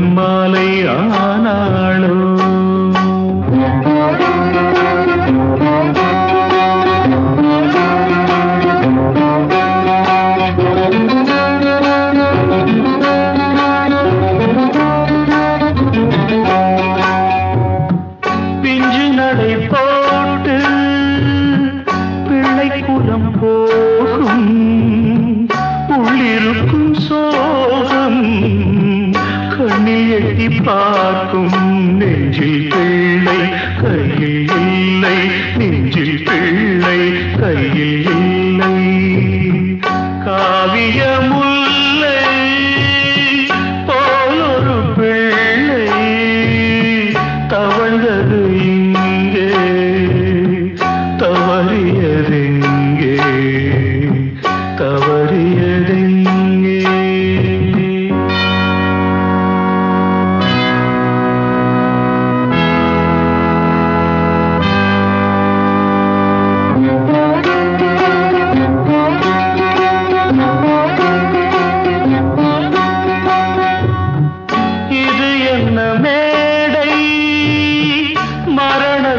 மாலை ஆனாளோ? கையில்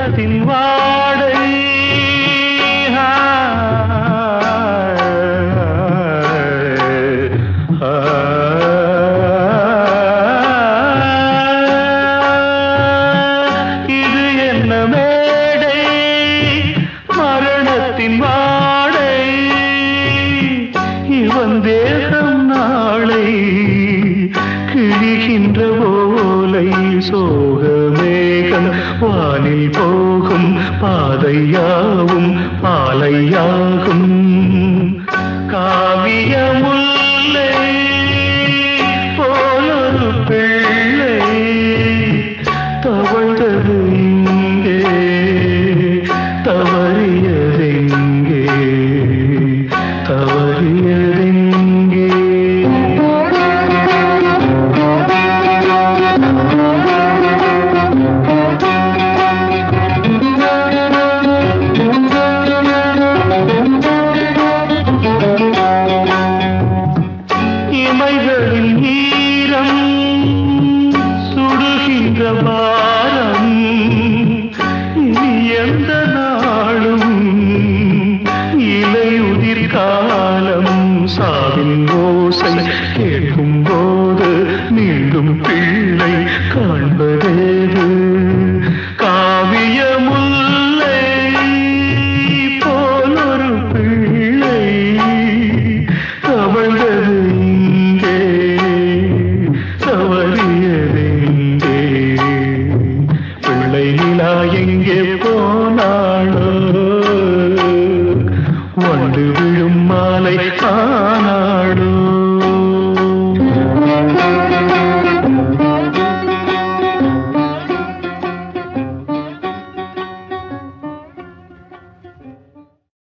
மரணத்தின் வாடை இது என்ன மேடை மரணத்தின் வாடை இவன் தேகம் நாளை கிழிகின்ற ஓலை வேகம் வானில் போகும் பாதையாவும் பாலையாகும். இலையுதிர் காலம் சாவின் ஓசை கேட்கும் போது மீண்டும் பிள்ளை காண்பதே